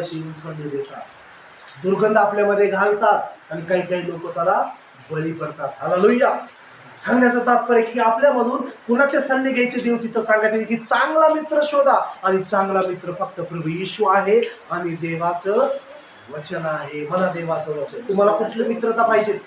अशी देतात. दुर्गंध आपल्यामध्ये घालतात आणि काही काही लोक त्याला बळी पडतात. लोहिया सांगण्याचं तात्पर्य की आपल्यामधून कुणाचे सल्ले घ्यायचे देव तिथं सांगायचे की चांगला मित्र शोधा आणि चांगला मित्र फक्त प्रभू येशू आहे आणि देवाचं वचन आहे. मला देवाचं वचन. तुम्हाला कुठली मित्रता पाहिजे?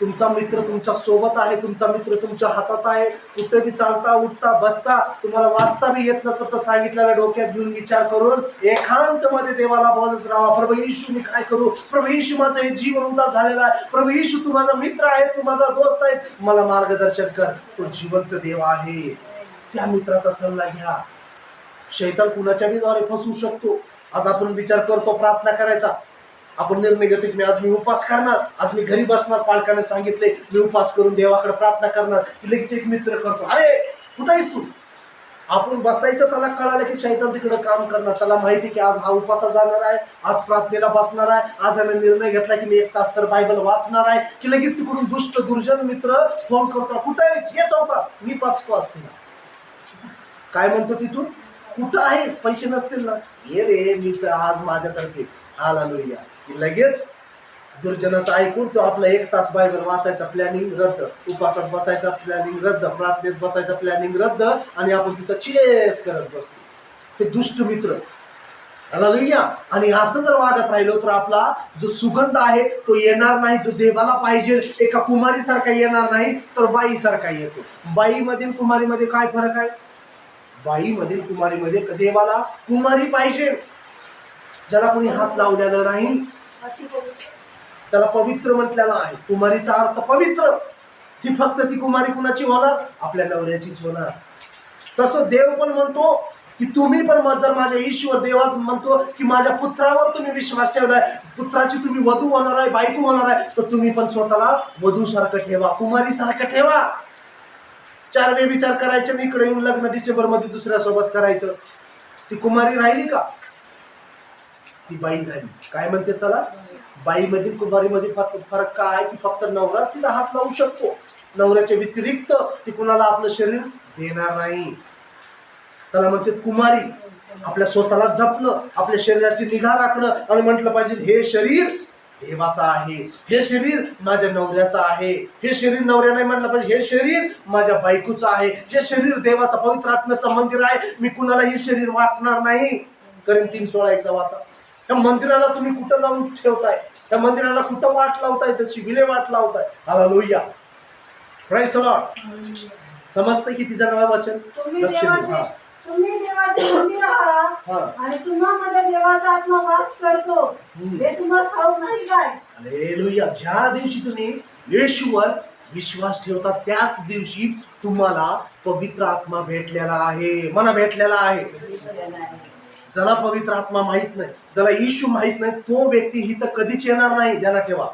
तुमचा मित्र तुमच्यासोबत आहे तुमचा मित्र तुमच्या हातात आहे. कुठे बी चालता उठता बसता तुम्हाला वाचता बी येत नसतं तर सांगितलेल्या डोक्यात घेऊन विचार करून एकांत मध्ये देवाला बोलत राहा. प्रभू येशू मी काय करू? प्रभू येशू माझं हे जीवन उदार झालेलं आहे. प्रभू येशू तू माझा मित्र आहे तू माझा दोस्त आहे मला मार्गदर्शन कर. तो जिवंत देव आहे. त्या मित्राचा सल्ला घ्या. शैतान कुणाच्या बी द्वारे फसवू शकतो. आज आपण विचार करतो प्रार्थना करायचा. आपण निर्णय घेतो की मी आज मी उपास करणार आज मी घरी बसणार पालकाने सांगितले मी उपास करून देवाकडे प्रार्थना करणार लगेच एक मित्र करतो. अरे कुठं आहेस तू? आपण बसायचं त्याला कळालं की शैतान तिकडे काम करणार. त्याला माहिती की आज हा उपासा जाणार आहे आज प्रार्थनेला बसणार आहे आज याने निर्णय घेतला की मी एक तास तर बायबल वाचणार आहे की लगेच तिकडून दुष्ट दुर्जन मित्र फोन करतो कुठं आहेस? ये चौका मी पाचतो असते. काय म्हणतो तिथून? कुठं आहेस? पैसे नसतील ना. ये रे मी आज माझ्यातर्फे आला की लगेच दुर्जनाचं ऐकून तो आपला एक तास बायबल वाचायचा प्लॅनिंग रद्द उपासात बसायचा प्लॅनिंग रद्द प्रार्थनेत बसायचा प्लॅनिंग रद्द आणि आपण तिथं चेस करत बसतो. ते दुष्ट मित्र. हालेलुया. आणि असं जर वागत राहिलो तर आपला जो सुगंध आहे तो येणार नाही जो देवाला पाहिजे एका कुमारीसारखा येणार नाही तर बाईसारखा येतो. बाईमधील कुमारीमध्ये काय फरक आहे? बाईमधील कुमारीमध्ये देवाला कुमारी पाहिजे. ज्याला कोणी हात लावलेला नाही त्याला पवित्र म्हटलेला आहे. कुमारीचा अर्थ पवित्र. ती फक्त ती कुमारी कुणाची होणार? आपल्या नवऱ्याचीच होणार. तसं देव पण म्हणतो की तुम्ही पण जर माझ्या ईश्वर देवात म्हणतो की माझ्या पुत्रावर तुम्ही विश्वास ठेवलाय पुत्राची तुम्ही वधू होणार आहे बायको होणार आहे तर तुम्ही पण स्वतःला वधू सारखं ठेवा कुमारी सारखं ठेवा. चार वेळ विचार करायचे आणि इकडे येऊन लग्न डिसेंबरमध्ये दुसऱ्या सोबत करायचं. ती कुमारी राहिली का? ती बाई झाली. काय म्हणते त्याला? बाईमधील कुमारीमध्ये फक्त फरक काय आहे? की फक्त नवराच तिला हात लावू शकतो. नवऱ्याच्या व्यतिरिक्त ती कुणाला आपलं शरीर देणार नाही. त्याला म्हणते कुमारी आपल्या स्वतःला जपणं आपल्या शरीराची निगा राखणं आणि म्हटलं पाहिजे हे शरीर देवाचं आहे. हे शरीर माझ्या नवऱ्याचं आहे. हे शरीर नवऱ्या नाही म्हटलं पाहिजे हे शरीर माझ्या बायकोचं आहे. हे शरीर देवाचं पवित्र आत्म्याचं मंदिर आहे. मी कुणाला हे शरीर वाटणार नाही. करीन तीन सोळा एकदा वाचा. त्या मंदिराला तुम्ही कुठं जाऊन ठेवताय? त्या मंदिराला कुठं वाट लावताय? त्याची विले वाट लावताय. आला लोहिया प्राईस लॉट समजतंय किती जणांना वचन? तुम्ही लक्ष देऊ तुम्ही देवाचे मंदिर आहात आणि तुम्हाला देवाचा आत्मा वास करतो. हम्म. हे तुम्हाला ठाऊक नाही काय? हालेलुया ज्या दिवशी तुम्ही येशूवर विश्वास ठेवता त्याच दिवशी तुम्हाला पवित्र आत्मा भेटलेला आहे. मला भेटलेला आहे. ज्याला पवित्र आत्मा माहीत नाही ज्याला इशू माहीत नाही तो व्यक्ती ही तर कधीच येणार नाही ज्याला ठेवा.